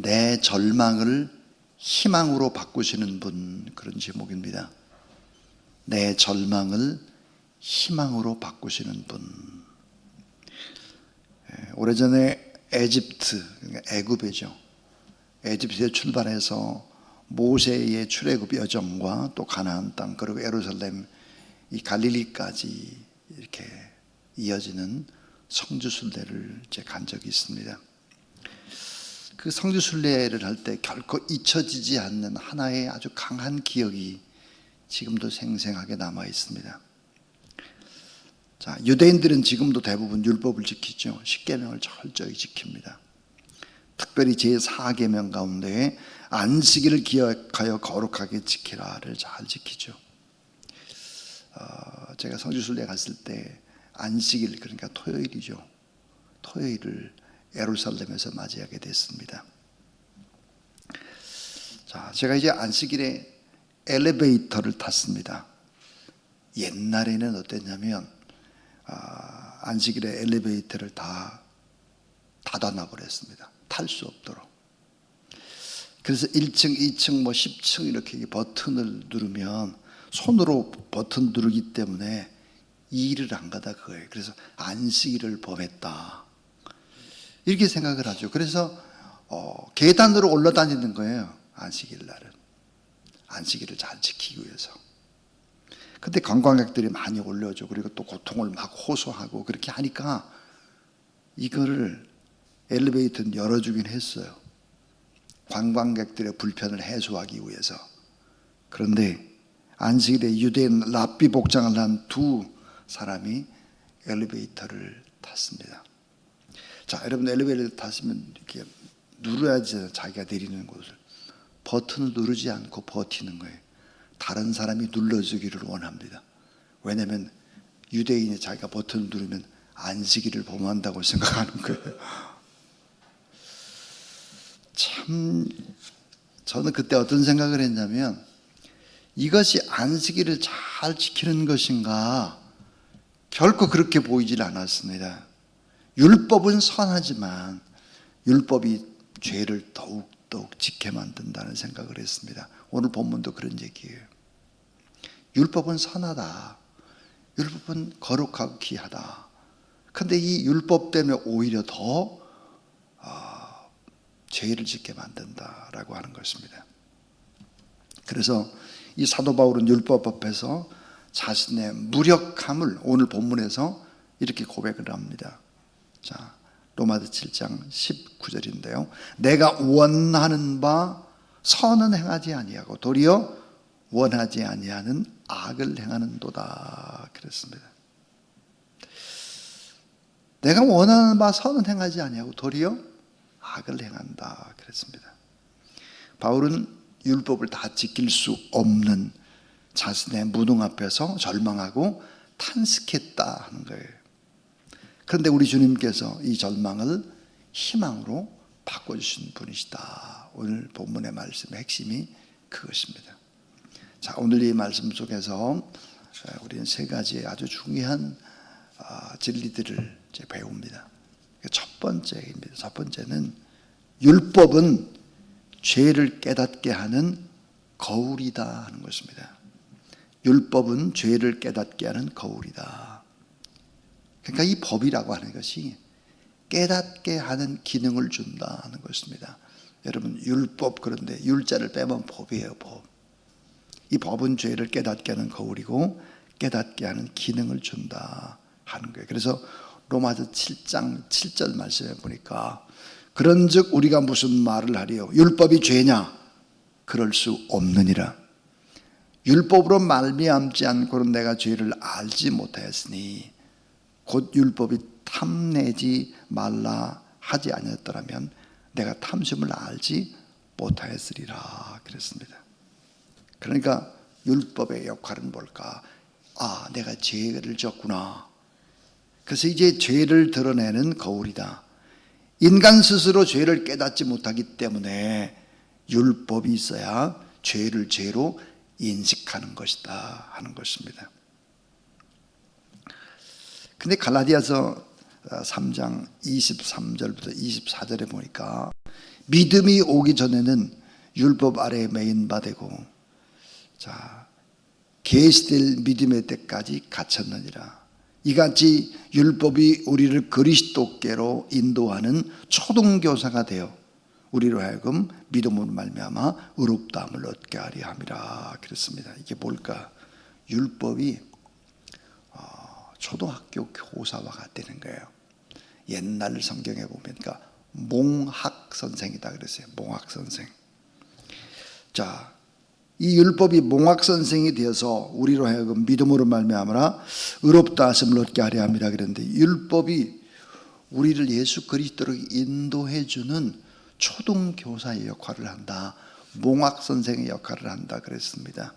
내 절망을 희망으로 바꾸시는 분 그런 제목입니다. 내 절망을 희망으로 바꾸시는 분. 예, 오래전에 에집트, 그러니까 애굽이죠. 에집트에 출발해서 모세의 출애굽 여정과 또 가나안 땅 그리고 예루살렘 이 갈릴리까지 이렇게 이어지는 성주 순례를 제가 간 적이 있습니다. 그 성주 순례를 할 때 결코 잊혀지지 않는 하나의 아주 강한 기억이 지금도 생생하게 남아 있습니다. 자, 유대인들은 지금도 대부분 율법을 지키죠. 십계명을 철저히 지킵니다. 특별히 제4계명 가운데 안식일을 기억하여 거룩하게 지키라를 잘 지키죠. 어, 제가 성주순례 갔을 때 안식일 그러니까 토요일이죠. 토요일을 예루살렘에서 맞이하게 됐습니다. 자, 제가 이제 안식일에 엘리베이터를 탔습니다. 옛날에는 어땠냐면 아, 안식일에 엘리베이터를 다 닫아놔 버렸습니다. 탈 수 없도록. 그래서 1층, 2층, 뭐 10층 이렇게 버튼을 누르면 손으로 버튼 누르기 때문에 일을 안 가다 그거예요. 그래서 안식일을 범했다. 이렇게 생각을 하죠. 그래서 어, 계단으로 올라다니는 거예요. 안식일 날은. 안식일을 잘 지키기 위해서. 근데 관광객들이 많이 올려줘. 그리고 또 고통을 막 호소하고 그렇게 하니까 이거를 엘리베이터는 열어주긴 했어요. 관광객들의 불편을 해소하기 위해서. 그런데 안식일에 유대인 랍비 복장을 한 두 사람이 엘리베이터를 탔습니다. 자, 여러분 엘리베이터 타시면 이렇게 누르야지 자기가 내리는 곳을 버튼을 누르지 않고 버티는 거예요. 다른 사람이 눌러주기를 원합니다. 왜냐하면 유대인이 자기가 버튼을 누르면 안식일을 범한다고 생각하는 거예요. 참 저는 그때 어떤 생각을 했냐면 이것이 안식일을 잘 지키는 것인가 결코 그렇게 보이질 않았습니다. 율법은 선하지만 율법이 죄를 더욱 더욱 지게 만든다는 생각을 했습니다. 오늘 본문도 그런 얘기예요. 율법은 선하다. 율법은 거룩하고 귀하다. 근데 이 율법 때문에 오히려 더 어, 죄를 짓게 만든다라고 하는 것입니다. 그래서 이 사도 바울은 율법 앞에서 자신의 무력함을 오늘 본문에서 이렇게 고백을 합니다. 자, 로마서 7장 19절인데요. 내가 원하는 바 선은 행하지 아니하고 도리어 원하지 아니하는 악을 행하는도다 그랬습니다. 내가 원하는 바 선은 행하지 아니하고 도리어 악을 행한다 그랬습니다. 바울은 율법을 다 지킬 수 없는 자신의 무능 앞에서 절망하고 탄식했다 하는 거예요. 그런데 우리 주님께서 이 절망을 희망으로 바꿔주신 분이시다. 오늘 본문의 말씀의 핵심이 그것입니다. 자, 오늘 이 말씀 속에서 우리는 세 가지의 아주 중요한 아, 진리들을 배웁니다. 첫 번째입니다. 첫 번째는 율법은 죄를 깨닫게 하는 거울이다 하는 것입니다. 율법은 죄를 깨닫게 하는 거울이다. 그러니까 이 법이라고 하는 것이 깨닫게 하는 기능을 준다 하는 것입니다. 여러분 율법 그런데 율자를 빼면 법이에요 법. 이 법은 죄를 깨닫게 하는 거울이고 깨닫게 하는 기능을 준다 하는 거예요. 그래서 로마서 7장 7절 말씀에 보니까 그런즉 우리가 무슨 말을 하리요 율법이 죄냐 그럴 수 없느니라 율법으로 말미암지 않고는 내가 죄를 알지 못하였으니 곧 율법이 탐내지 말라 하지 아니었더라면 내가 탐심을 알지 못하였으리라 그랬습니다. 그러니까 율법의 역할은 뭘까? 아, 내가 죄를 졌구나. 그래서 이제 죄를 드러내는 거울이다. 인간 스스로 죄를 깨닫지 못하기 때문에 율법이 있어야 죄를 죄로 인식하는 것이다 하는 것입니다. 근데 갈라디아서 3장 23절부터 24절에 보니까 믿음이 오기 전에는 율법 아래에 메인 바되고 자 계시될 믿음의 때까지 갇혔느니라. 이같이 율법이 우리를 그리스도께로 인도하는 초등교사가 되어 우리로 하여금 믿음으로 말미암아 의롭다함을 얻게 하려 함이라 그랬습니다. 이게 뭘까? 율법이 어, 초등학교 교사와 같다는 거예요. 옛날 성경에 보면 그러니까 몽학 선생이다 그랬어요. 몽학 선생. 자, 이 율법이 몽학 선생이 되어서 우리로 하여금 믿음으로 말미암아 의롭다 하심을 얻게 하려 함이라 그랬는데 율법이 우리를 예수 그리스도로 인도해 주는 초등 교사의 역할을 한다. 몽학 선생의 역할을 한다 그랬습니다.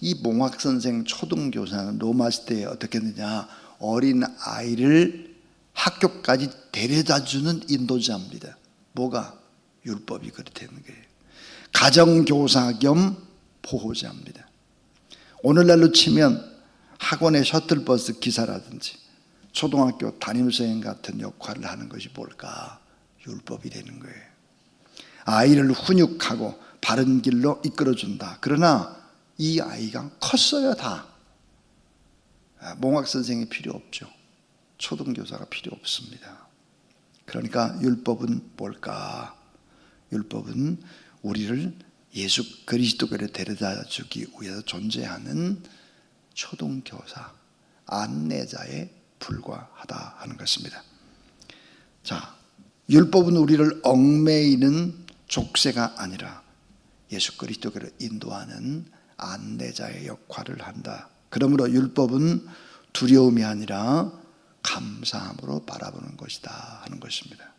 이 몽학 선생 초등 교사는 로마 시대에 어떻게 했느냐? 어린 아이를 학교까지 데려다 주는 인도자입니다. 뭐가 율법이 그렇다는 거예요. 가정교사 겸 보호자입니다. 오늘날로 치면 학원의 셔틀버스 기사라든지 초등학교 담임선생 같은 역할을 하는 것이 뭘까? 율법이 되는 거예요. 아이를 훈육하고 바른 길로 이끌어준다. 그러나 이 아이가 컸어요, 다. 아, 몽학 선생이 필요 없죠. 초등교사가 필요 없습니다. 그러니까 율법은 뭘까? 율법은 우리를 예수 그리스도께로 데려다 주기 위해서 존재하는 초등교사, 안내자에 불과하다 하는 것입니다. 자, 율법은 우리를 얽매이는 족쇄가 아니라 예수 그리스도께로 인도하는 안내자의 역할을 한다. 그러므로 율법은 두려움이 아니라 감사함으로 바라보는 것이다 하는 것입니다.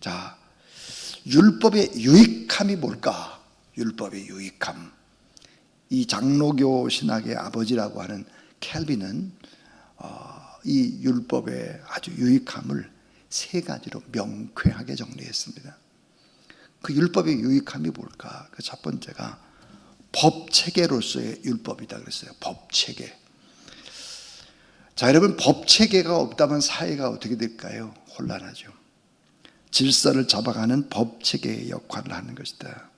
자, 율법의 유익함이 뭘까? 율법의 유익함. 이 장로교 신학의 아버지라고 하는 켈빈은 어, 이 율법의 아주 유익함을 세 가지로 명쾌하게 정리했습니다. 그 율법의 유익함이 뭘까? 그 첫 번째가 법 체계로서의 율법이다 그랬어요. 법 체계. 자, 여러분 법 체계가 없다면 사회가 어떻게 될까요? 혼란하죠. 질서를 잡아가는 법 체계의 역할을 하는 것이다.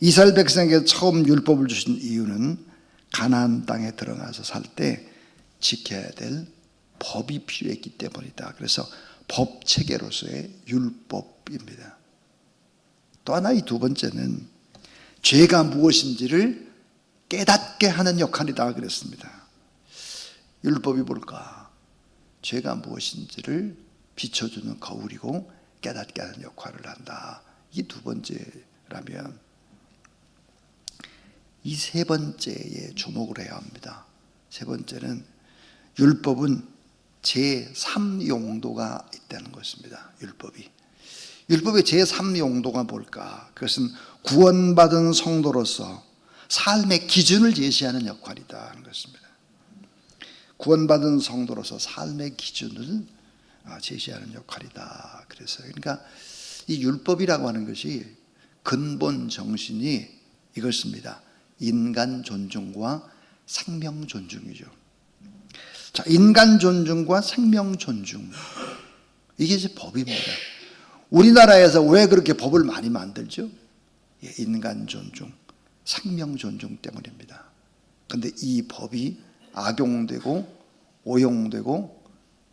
이스라엘 백성에게 처음 율법을 주신 이유는 가나안 땅에 들어가서 살 때 지켜야 될 법이 필요했기 때문이다. 그래서 법 체계로서의 율법입니다. 또 하나 이 두 번째는 죄가 무엇인지를 깨닫게 하는 역할이다 그랬습니다. 율법이 뭘까? 죄가 무엇인지를 비춰주는 거울이고 깨닫게 하는 역할을 한다. 이 두 번째라면 이 세 번째에 주목을 해야 합니다. 세 번째는 율법은 제3용도가 있다는 것입니다. 율법이. 율법의 제3용도가 뭘까? 그것은 구원받은 성도로서 삶의 기준을 제시하는 역할이다 하는 것입니다. 구원받은 성도로서 삶의 기준을 아, 제시하는 역할이다. 그래서 그러니까 이 율법이라고 하는 것이 근본 정신이 이것입니다. 인간 존중과 생명 존중이죠. 자, 인간 존중과 생명 존중. 이게 이제 법입니다. 우리나라에서 왜 그렇게 법을 많이 만들죠? 예, 인간 존중, 생명 존중 때문입니다. 근데 이 법이 악용되고 오용되고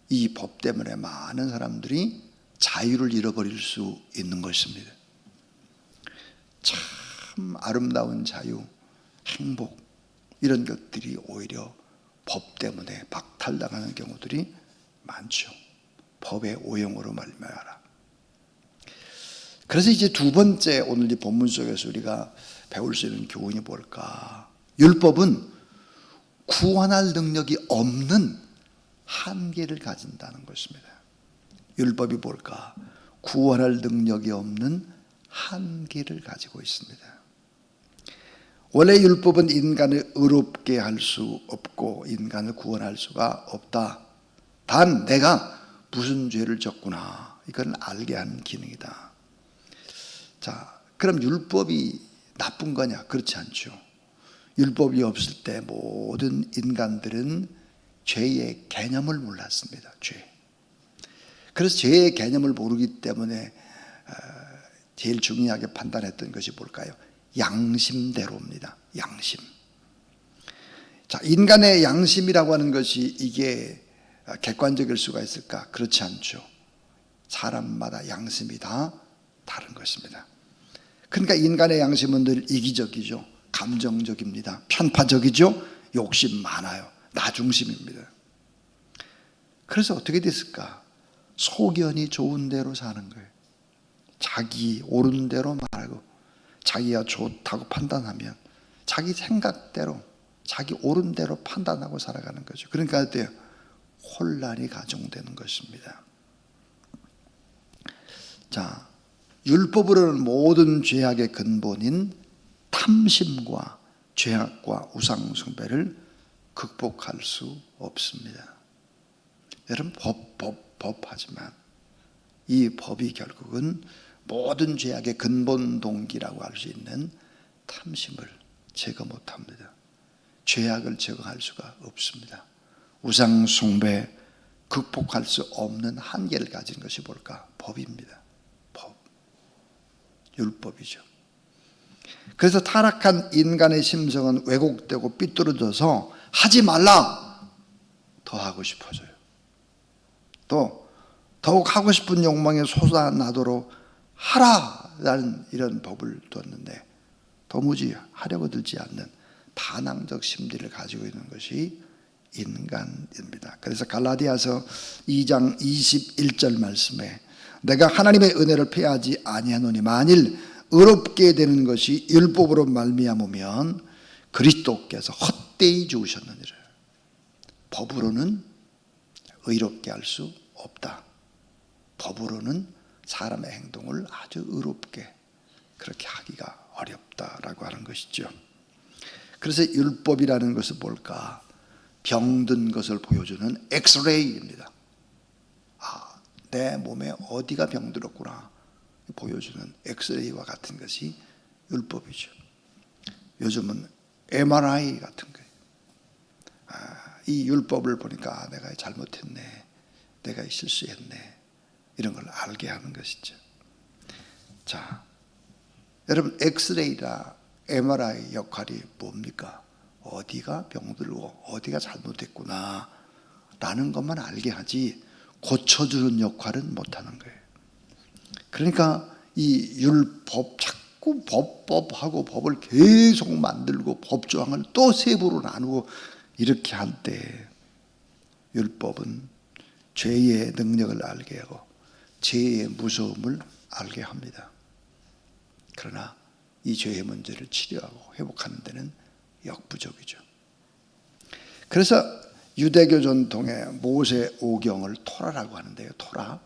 이 법 때문에 많은 사람들이 자유를 잃어버릴 수 있는 것입니다. 참 아름다운 자유, 행복 이런 것들이 오히려 법 때문에 박탈당하는 경우들이 많죠. 법의 오용으로 말미암아. 그래서 이제 두 번째 오늘 이 본문 속에서 우리가 배울 수 있는 교훈이 뭘까? 율법은 구원할 능력이 없는 한계를 가진다는 것입니다. 율법이 뭘까? 구원할 능력이 없는 한계를 가지고 있습니다. 원래 율법은 인간을 의롭게 할 수 없고 인간을 구원할 수가 없다. 단 내가 무슨 죄를 졌구나. 이걸 알게 하는 기능이다. 자, 그럼 율법이 나쁜 거냐? 그렇지 않죠. 율법이 없을 때 모든 인간들은 죄의 개념을 몰랐습니다. 죄. 그래서 죄의 개념을 모르기 때문에 어, 제일 중요하게 판단했던 것이 뭘까요? 양심대로입니다. 양심. 자, 인간의 양심이라고 하는 것이 이게 객관적일 수가 있을까? 그렇지 않죠. 사람마다 양심이 다 다른 것입니다. 그러니까 인간의 양심은 늘 이기적이죠. 감정적입니다. 편파적이죠. 욕심 많아요. 나중심입니다. 그래서 어떻게 됐을까? 소견이 좋은 대로 사는 거예요. 자기 옳은 대로 말하고 자기가 좋다고 판단하면 자기 생각대로 자기 옳은 대로 판단하고 살아가는 거죠. 그러니까 어때요? 혼란이 가중되는 것입니다. 자, 율법으로는 모든 죄악의 근본인 탐심과 죄악과 우상숭배를 극복할 수 없습니다. 여러분 법, 법, 법 하지만 이 법이 결국은 모든 죄악의 근본 동기라고 할 수 있는 탐심을 제거 못합니다. 죄악을 제거할 수가 없습니다. 우상 숭배 극복할 수 없는 한계를 가진 것이 뭘까? 법입니다. 법. 율법이죠. 그래서 타락한 인간의 심성은 왜곡되고 삐뚤어져서 하지 말라 더 하고 싶어져요. 또 더욱 하고 싶은 욕망에 솟아나도록 하라 라는 이런 법을 뒀는데 도무지 하려고 들지 않는 반항적 심리를 가지고 있는 것이 인간입니다. 그래서 갈라디아서 2장 21절 말씀에 내가 하나님의 은혜를 패하지 아니하노니 만일 의롭게 되는 것이 율법으로 말미암으면 그리스도께서 헛되이 죽으셨느니라. 법으로는 의롭게 할 수 없다. 법으로는 사람의 행동을 아주 의롭게 그렇게 하기가 어렵다라고 하는 것이죠. 그래서 율법이라는 것은 뭘까? 병든 것을 보여주는 엑스레이입니다. 아, 내 몸에 어디가 병들었구나 보여주는 엑스레이와 같은 것이 율법이죠. 요즘은 MRI 같은 거예요. 아, 이 율법을 보니까 아, 내가 잘못했네, 내가 실수했네 이런 걸 알게 하는 것이죠. 자, 여러분 엑스레이라 MRI 역할이 뭡니까? 어디가 병들고 어디가 잘못됐구나 라는 것만 알게 하지 고쳐주는 역할은 못하는 거예요. 그러니까 이 율법 자꾸 법법하고 법을 계속 만들고 법조항을 또 세부로 나누고 이렇게 할 때 율법은 죄의 능력을 알게 하고 죄의 무서움을 알게 합니다. 그러나 이 죄의 문제를 치료하고 회복하는 데는 역부족이죠. 그래서 유대교 전통의 모세 오경을 토라라고 하는데요. 토라.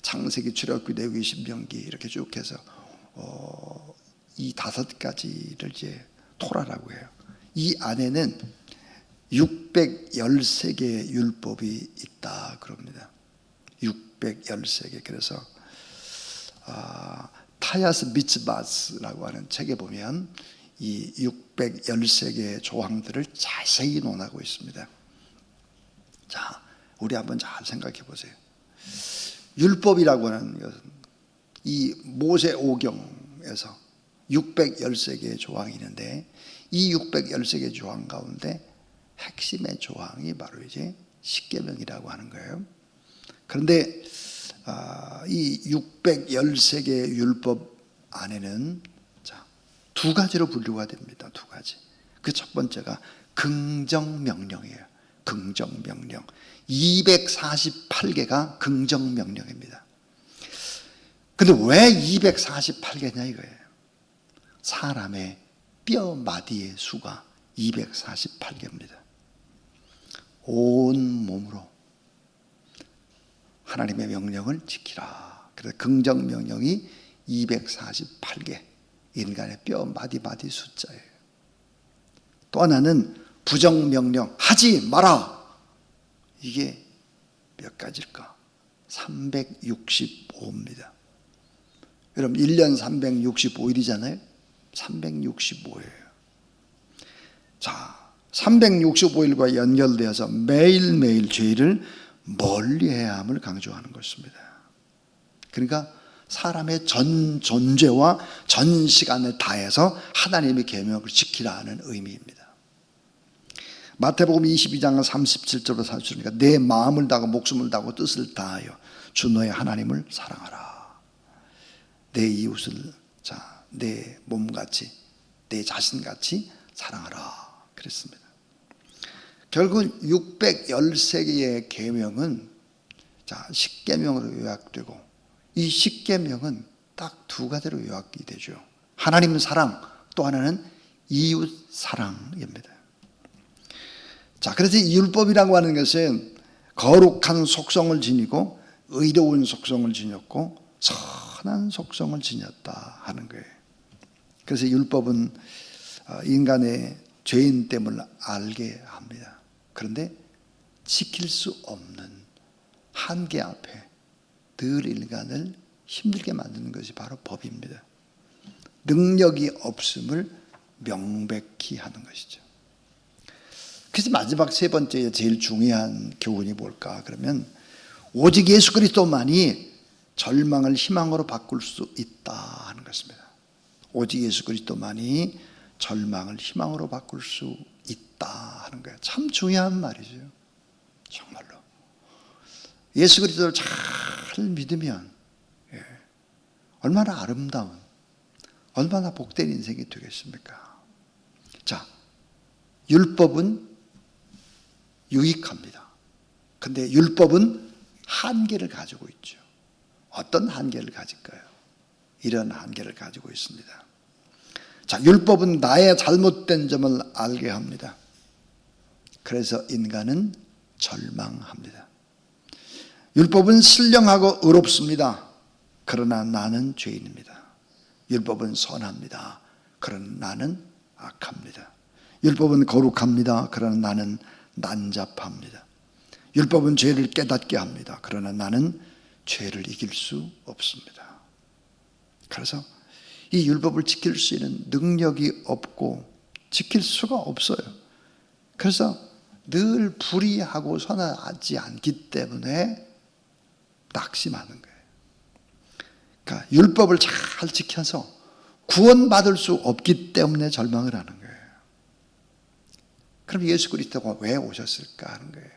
창세기, 출애굽기, 레위기, 신명기 이렇게 쭉 해서 어, 이 다섯 가지를 이제 토라라고 해요. 이 안에는 613개의 율법이 있다 그럽니다. 613개. 그래서 아, 타야스 미츠바스라고 하는 책에 보면 이 613개의 조항들을 자세히 논하고 있습니다. 자, 우리 한번 잘 생각해 보세요. 율법이라고 하는 것은 이 모세 오경에서 613개의 조항이 있는데 이 613개 조항 가운데 핵심의 조항이 바로 이제 십계명이라고 하는 거예요. 그런데 아, 이 613개의 율법 안에는 자, 두 가지로 분류가 됩니다. 두 가지. 그 첫 번째가 긍정 명령이에요. 긍정 명령. 248개가 긍정 명령입니다. 근데 왜 248개냐 이거예요. 사람의 뼈 마디의 수가 248개입니다. 온 몸으로 하나님의 명령을 지키라. 그래서 긍정 명령이 248개 인간의 뼈 마디 마디 숫자예요. 또 하나는 부정 명령 하지 마라. 이게 몇 가지일까? 365입니다. 여러분 1년 365일이잖아요. 365예요. 자, 365일과 연결되어서 매일매일 죄를 멀리해야 함을 강조하는 것입니다. 그러니까 사람의 전 존재와 전 시간을 다해서 하나님의 계명을 지키라는 의미입니다. 마태복음 22장 37절로 40절이니까 내 마음을 다하고 목숨을 다하고 뜻을 다하여 주 너의 하나님을 사랑하라. 내 이웃을 자, 내 몸같이 내 자신같이 사랑하라. 그랬습니다. 결국 613개의 계명은 자, 10계명으로 요약되고 이 10계명은 딱 두 가지로 요약이 되죠. 하나님은 사랑, 또 하나는 이웃 사랑입니다. 자, 그래서 이 율법이라고 하는 것은 거룩한 속성을 지니고 의로운 속성을 지녔고 선한 속성을 지녔다 하는 거예요. 그래서 율법은 어, 인간의 죄인 됨을 알게 합니다. 그런데 지킬 수 없는 한계 앞에 늘 인간을 힘들게 만드는 것이 바로 법입니다. 능력이 없음을 명백히 하는 것이죠. 그래서 마지막 세 번째 제일 중요한 교훈이 뭘까? 그러면 오직 예수 그리스도만이 절망을 희망으로 바꿀 수 있다 하는 것입니다. 오직 예수 그리스도만이 절망을 희망으로 바꿀 수 있다 하는 거예요. 참 중요한 말이죠. 정말로. 예수 그리스도를 잘 믿으면 예, 얼마나 아름다운, 얼마나 복된 인생이 되겠습니까? 자, 율법은 유익합니다. 근데 율법은 한계를 가지고 있죠. 어떤 한계를 가질까요? 이런 한계를 가지고 있습니다. 자, 율법은 나의 잘못된 점을 알게 합니다. 그래서 인간은 절망합니다. 율법은 신령하고 의롭습니다. 그러나 나는 죄인입니다. 율법은 선합니다. 그러나 나는 악합니다. 율법은 거룩합니다. 그러나 나는 난잡합니다. 율법은 죄를 깨닫게 합니다. 그러나 나는 죄를 이길 수 없습니다. 그래서 이 율법을 지킬 수 있는 능력이 없고 지킬 수가 없어요. 그래서 늘 불의하고 선하지 않기 때문에 낙심하는 거예요. 그러니까 율법을 잘 지켜서 구원받을 수 없기 때문에 절망을 하는 거예요. 그럼 예수 그리스도가 왜 오셨을까 하는 거예요.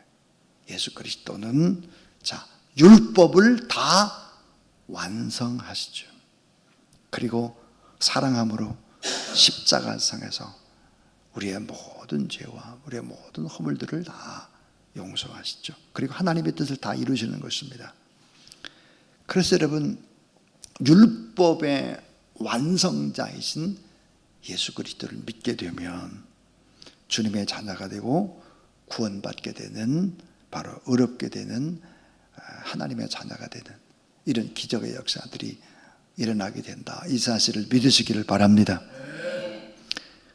예수 그리스도는 자, 율법을 다 완성하시죠. 그리고 사랑함으로 십자가상에서 우리의 모든 죄와 우리의 모든 허물들을 다 용서하시죠. 그리고 하나님의 뜻을 다 이루시는 것입니다. 그래서 여러분 율법의 완성자이신 예수 그리스도를 믿게 되면 주님의 자녀가 되고 구원받게 되는 바로 의롭게 되는 아, 하나님의 자녀가 되는 이런 기적의 역사들이 일어나게 된다. 이 사실을 믿으시기를 바랍니다.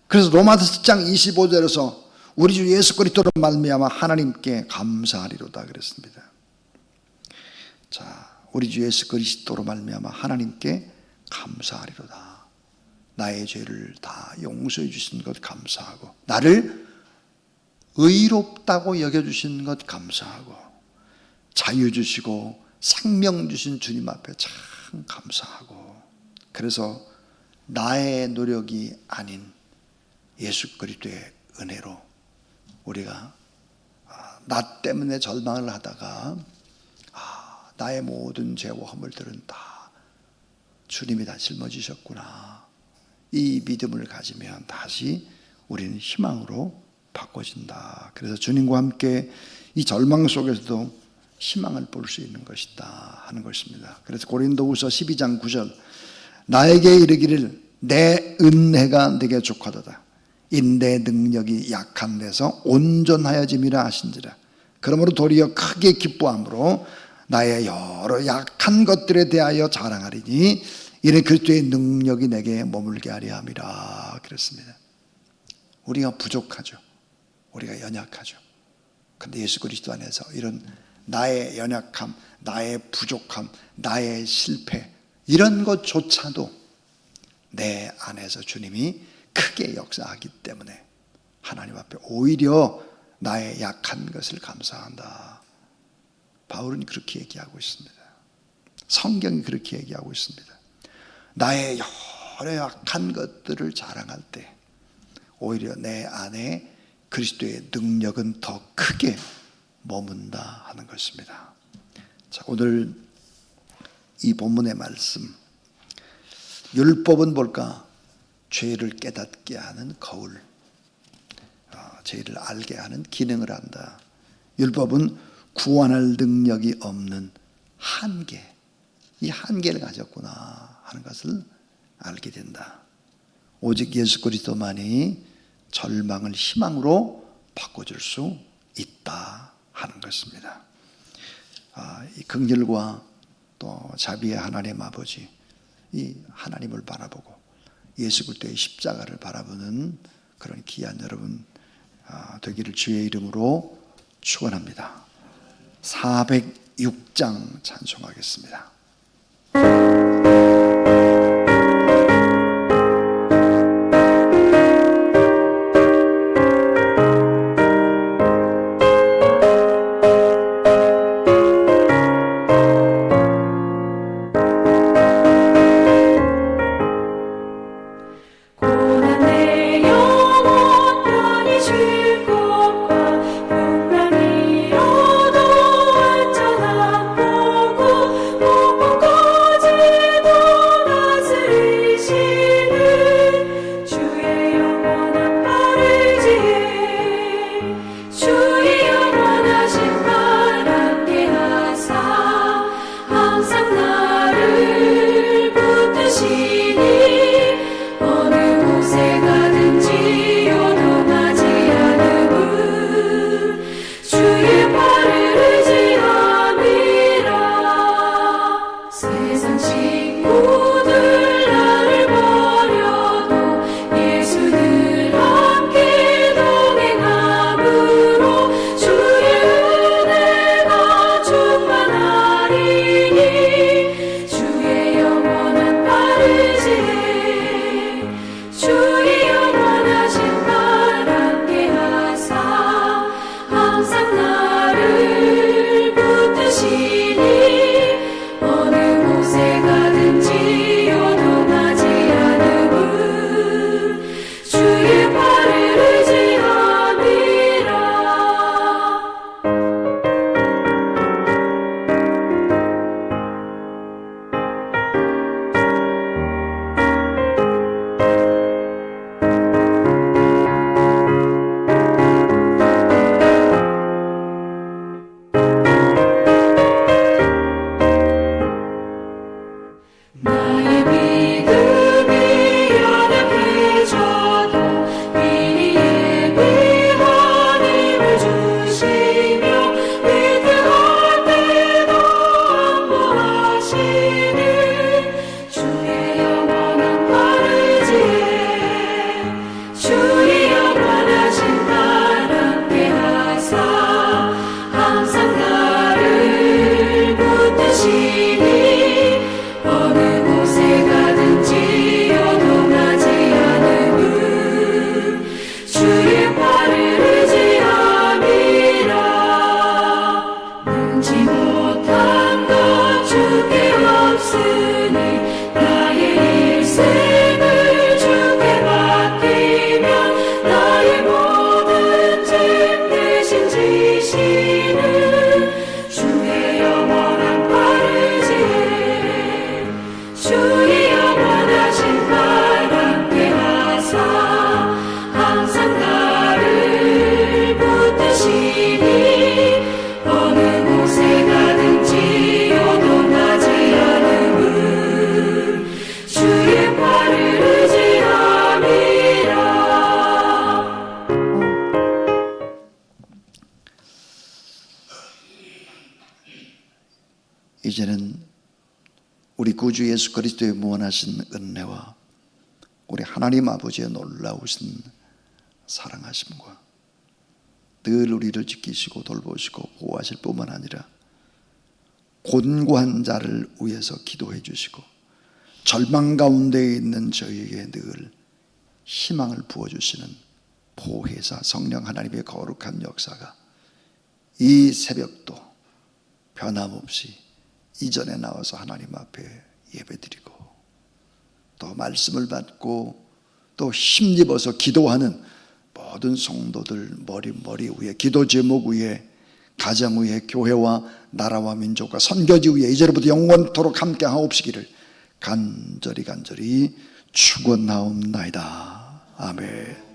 그래서 로마서 10장 25절에서 우리 주 예수 그리스도로 말미암아 하나님께 감사하리로다 그랬습니다. 자, 우리 주 예수 그리스도로 말미암아 하나님께 감사하리로다. 나의 죄를 다 용서해 주신 것 감사하고 나를 의롭다고 여겨 주신 것 감사하고 자유 주시고 생명 주신 주님 앞에 참 감사하고 그래서 나의 노력이 아닌 예수 그리스도의 은혜로 우리가 아, 나 때문에 절망을 하다가 아, 나의 모든 죄와 허물들은 다 주님이 다 짊어지셨구나. 이 믿음을 가지면 다시 우리는 희망으로 바꿔진다. 그래서 주님과 함께 이 절망 속에서도 희망을 볼 수 있는 것이다 하는 것입니다. 그래서 고린도후서 12장 9절 나에게 이르기를 내 은혜가 내게 족하도다. 인내 능력이 약한 데서 온전하여짐이라 하신지라. 그러므로 도리어 크게 기뻐함으로 나의 여러 약한 것들에 대하여 자랑하리니 이는 그리스도의 능력이 내게 머물게 하려 함이라 그랬습니다. 우리가 부족하죠. 우리가 연약하죠. 근데 예수 그리스도 안에서 이런 나의 연약함, 나의 부족함, 나의 실패 이런 것조차도 내 안에서 주님이 크게 역사하기 때문에 하나님 앞에 오히려 나의 약한 것을 감사한다. 바울은 그렇게 얘기하고 있습니다. 성경이 그렇게 얘기하고 있습니다. 나의 여러 약한 것들을 자랑할 때 오히려 내 안에 그리스도의 능력은 더 크게 머문다 하는 것입니다. 자, 오늘 이 본문의 말씀 율법은 뭘까? 죄를 깨닫게 하는 거울. 어, 죄를 알게 하는 기능을 한다. 율법은 구원할 능력이 없는 한계. 이 한계를 가졌구나 하는 것을 알게 된다. 오직 예수 그리스도만이 절망을 희망으로 바꿔줄 수 있다 하는 것입니다. 아, 이 긍휼과 또 자비의 하나님 아버지, 이 하나님을 바라보고 예수 그리스도의 십자가를 바라보는 그런 귀한 여러분 아, 되기를 주의 이름으로 축원합니다. 406장 찬송하겠습니다. 무한하신 은혜와 우리 하나님 아버지의 놀라우신 사랑하심과 늘 우리를 지키시고 돌보시고 보호하실 뿐만 아니라 곤고한 자를 위해서 기도해 주시고 절망 가운데 있는 저희에게 늘 희망을 부어 주시는 보혜사 성령 하나님의 거룩한 역사가 이 새벽도 변함없이 이전에 나와서 하나님 앞에 예배드리고 또 말씀을 받고 또 힘입어서 기도하는 모든 성도들 머리 머리 위에 기도 제목 위에 가정 위에 교회와 나라와 민족과 선교지 위에 이제부터 영원토록 함께 하옵시기를 간절히 간절히 축원나옵나이다. 아멘.